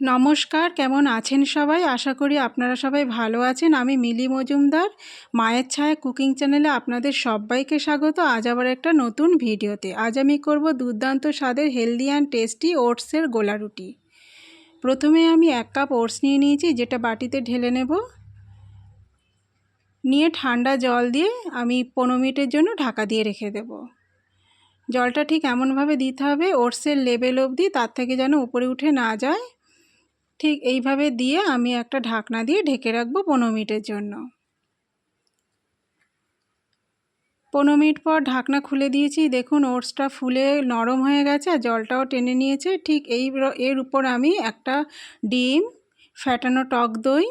নমস্কার, কেমন আছেন সবাই? আশা করি আপনারা সবাই ভালো আছেন। আমি মিলি মজুমদার। মায়ের ছায়া কুকিং চ্যানেলে আপনাদের সবাইকে স্বাগত। আজ আবার একটা নতুন ভিডিওতে। আজ আমি করব দুর্দান্ত স্বাদের হেলদি অ্যান্ড টেস্টি ওটসের গোলা রুটি। প্রথমে আমি এক কাপ ওটস নিয়ে নিয়েছি, যেটা বাটিতে ঢেলে নেব। নিয়ে ঠান্ডা জল দিয়ে আমি পনেরো মিনিটের জন্য ঢাকা দিয়ে রেখে দেব। জলটা ঠিক এমনভাবে দিতে হবে, ওটসের লেবেল অবধি তার থেকে যেন উপরে উঠে না যায়। ঠিক এইভাবে দিয়ে আমি একটা ঢাকনা দিয়ে ঢেকে রাখব পনেরো মিনিটের জন্য। পনেরো মিনিট পর ঢাকনা খুলে দিয়েছি। দেখুন, ওটসটা ফুলে নরম হয়ে গেছে আর জলটাও টেনে নিয়েছে। ঠিক এই এর উপর আমি একটা ডিম ফ্যাটানো টক দই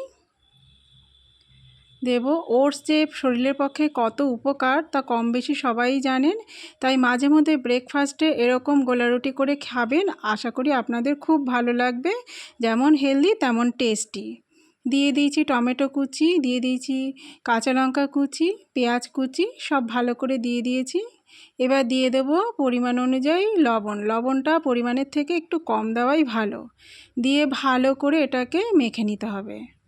দেব। ওটস যে শরীরের পক্ষে কত উপকার তা কম বেশি সবাই জানেন। তাই মাঝে মধ্যে ব্রেকফাস্টে এরকম গোলা রুটি করে খাবেন। আশা করি আপনাদের খুব ভালো লাগবে। যেমন হেলদি তেমন টেস্টি দিয়ে দিয়েছি টমেটো কুচি, দিয়ে দিয়েছি কাঁচা লঙ্কা কুচি, পেঁয়াজ কুচি, সব ভালো করে দিয়ে দিয়েছি। এবার দিয়ে দেব পরিমাণ অনুযায়ী লবণ। লবণটা পরিমাণের থেকে একটু কম দেওয়াই ভালো। দিয়ে ভালো করে এটাকে মেখে নিতে হবে।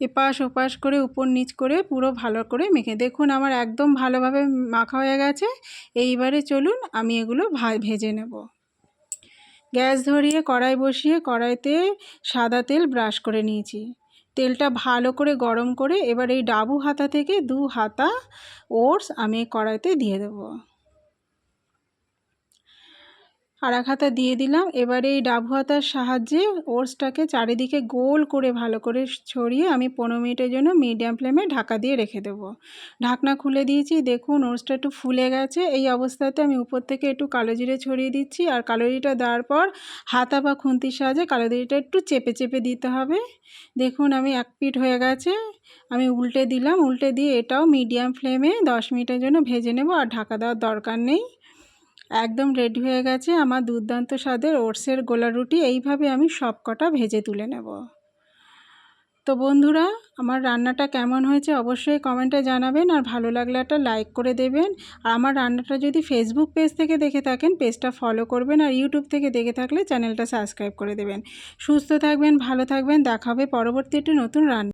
এপাশ ওপাশ করে, উপর নিচ করে, পুরো ভালো করে মেখে। দেখুন, আমার একদম ভালোভাবে মাখা হয়ে গেছে। এইবারে চলুন, আমি এগুলো ভেজে নেব। গ্যাস ধরিয়ে কড়াই বসিয়ে কড়াইতে সাদা তেল ব্রাশ করে নিয়েছি। তেলটা ভালো করে গরম করে, এবার এই ডাবু হাতা থেকে দু হাতা ওটস আমি কড়াইতে দিয়ে দেবো। এক হাতা দিয়ে দিলাম। এবারে এই ডাবু হাতার সাহায্যে ওটসটাকে চারিদিকে গোল করে ভালো করে ছড়িয়ে আমি পনেরো মিনিটের জন্য মিডিয়াম ফ্লেমে ঢাকা দিয়ে রেখে দেবো। ঢাকনা খুলে দিয়েছি। দেখুন ওটসটা একটু ফুলে গেছে। এই অবস্থাতে আমি উপর থেকে একটু কালো জিরে ছড়িয়ে দিচ্ছি আর কালো জিরেটা দেওয়ার পর হাতা বা খুন্তির সাহায্যে কালো জিরেটা একটু চেপে চেপে দিতে হবে। দেখুন, আমি এক পিট হয়ে গেছে। আমি উল্টে দিলাম। উল্টে দিয়ে এটাও মিডিয়াম ফ্লেমে দশ মিনিটের জন্য ভেজে নেব আর ঢাকা দেওয়ার দরকার নেই। একদম রেডি হয়ে গেছে আমার দুর্দান্ত স্বাদের ওটসের গোলা রুটি। এইভাবে আমি সব কটা ভেজে তুলে নেব। তো বন্ধুরা, আমার রান্নাটা কেমন হয়েছে অবশ্যই কমেন্টে জানাবেন আর ভালো লাগলে একটা লাইক করে দেবেন। আর আমার রান্নাটা যদি ফেসবুক পেজ থেকে দেখে থাকেন পেজটা ফলো করবেন আর ইউটিউব থেকে দেখে থাকলে চ্যানেলটা সাবস্ক্রাইব করে দেবেন। সুস্থ থাকবেন, ভালো থাকবেন, দেখা হবে পরবর্তী একটি নতুন রান্না